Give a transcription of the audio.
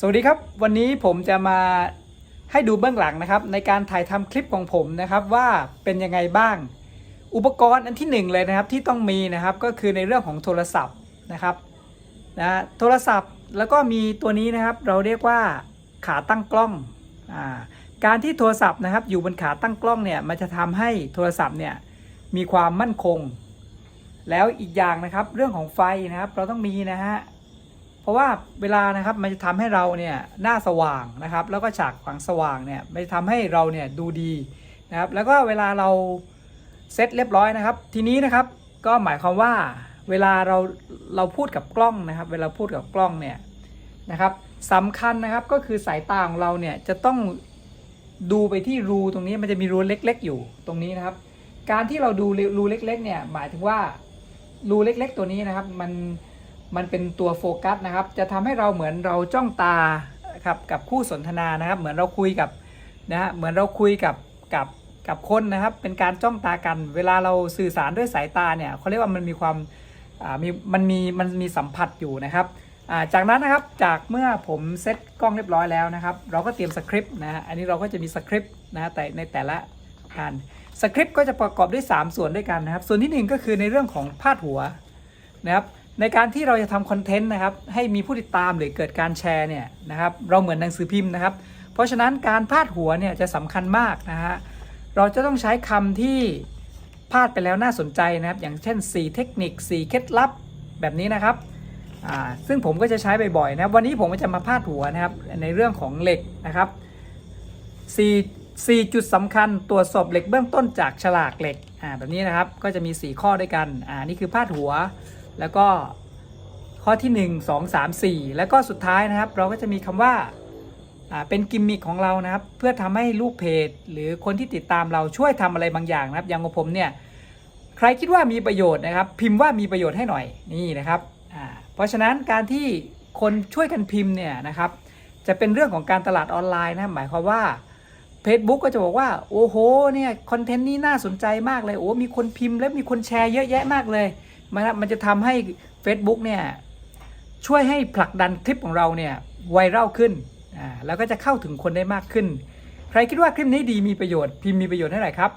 สวัสดีครับ วันนี้ผมจะมาให้ดูเบื้องหลังนะครับ ในการถ่ายทำคลิปของผมนะครับว่าเป็นยังไงบ้าง อุปกรณ์อันที่หนึ่งเลยนะครับที่ต้องมีนะครับก็คือในเรื่องของโทรศัพท์นะครับนะโทรศัพท์แล้วก็มีตัวนี้นะครับเราเรียกว่าขาตั้งกล้องอ่าการที่โทรศัพท์นะครับอยู่บนขาตั้งกล้องเนี่ยมันจะทำให้โทรศัพท์เนี่ยมีความมั่นคง แล้วอีกอย่างนะครับเรื่องของไฟนะครับเราต้องมีนะฮะ ราะว่าเวลานะครับมันจะทำให้เราเนี่ยหน้าสว่างนะครับ แล้วก็ฉากฝังสว่างเนี่ยมันจะทำให้เราเนี่ยดูดีนะครับแล้วก็เวลาเราเซตเรียบร้อยนะครับ ทีนี้นะครับก็หมายความว่าเวลาเราเราพูดกับกล้องนะครับ เวลาพูดกับกล้องเนี่ยนะครับสำคัญนะครับก็คือสายตาของเราเนี่ยจะต้องดูไปที่รูตรงนี้มันจะมีรูเล็ก ๆ อยู่ตรงนี้นะครับ การที่เราดูรูเล็กๆเนี่ยหมายถึงว่ารูเล็ก ๆ ตัวนี้นะครับ มัน มันเป็นตัวโฟกัสนะครับ จะทำให้เราเหมือนเราจ้องตาครับกับคู่สนทนานะครับ เหมือนเราคุยกับนะฮะเหมือนเราคุยกับกับกับคนนะครับ เป็นการจ้องตากัน เวลาเราสื่อสารด้วยสายตาเนี่ยเขาเรียกว่ามันมีความอ่ามีมันมีมันมีสัมผัสอยู่นะครับอ่าจากนั้นนะครับจากเมื่อผมเซตกล้องเรียบร้อยแล้วนะครับ เราก็เตรียมสคริปต์นะฮะอันนี้เราก็จะมีสคริปต์นะฮะแต่ในแต่ละการสคริปต์ก็จะประกอบด้วย 3 ส่วนด้วยกันนะครับ ส่วนที่หนึ่งก็คือในเรื่องของพาดหัวนะครับ ในการที่เราจะทำคอนเทนต์นะครับให้มีผู้ติดตามหรือเกิดการแชร์เนี่ยนะครับเราเหมือนหนังสือพิมพ์นะครับ เพราะฉะนั้นการพาดหัวเนี่ยจะสำคัญมากนะฮะเราจะต้องใช้คำที่พาดไปแล้วน่าสนใจนะครับ อย่างเช่น 4 เทคนิค 4 เคล็ดลับแบบนี้นะครับอ่าซึ่งผมก็จะใช้บ่อยๆนะครับ วันนี้ผมก็จะมาพาดหัวนะครับในเรื่องของเหล็กนะครับ4 4จุดสำคัญตรวจสอบเหล็กเบื้องต้นจากฉลากเหล็กอ่าแบบนี้นะครับก็จะมี 4 ข้อด้วยกันอ่านี่คือพาดหัว แล้วก็ข้อที่ 1 2 3 4 แล้วก็สุดท้ายนะครับ เราก็จะมีคำว่าเป็นกิมมิคของเรานะครับ เพื่อทำให้ลูกเพจ หรือคนที่ติดตามเราช่วยทำอะไรบางอย่างนะครับ อย่างของผมเนี่ยใครคิดว่ามีประโยชน์นะครับ พิมพ์ว่ามีประโยชน์ให้หน่อยนี่นะครับเพราะฉะนั้นการที่คนช่วยกันพิมพ์เนี่ยนะครับ จะเป็นเรื่องของการตลาดออนไลน์นะหมายความว่า Facebook ก็จะบอกว่าโอ้โหเนี่ยคอนเทนต์นี้น่าสนใจมากเลยโอ้มีคนพิมพ์และมีคนแชร์เยอะแยะมากเลย มันมันจะทำให้ Facebook เนี่ยช่วยให้ผลักดันคลิปของเราเนี่ยไวรัลขึ้นอ่าแล้วก็จะเข้าถึงคนได้มากขึ้น ใครคิดว่าคลิปนี้ดีมีประโยชน์พิมพ์มีประโยชน์ให้หน่ครับ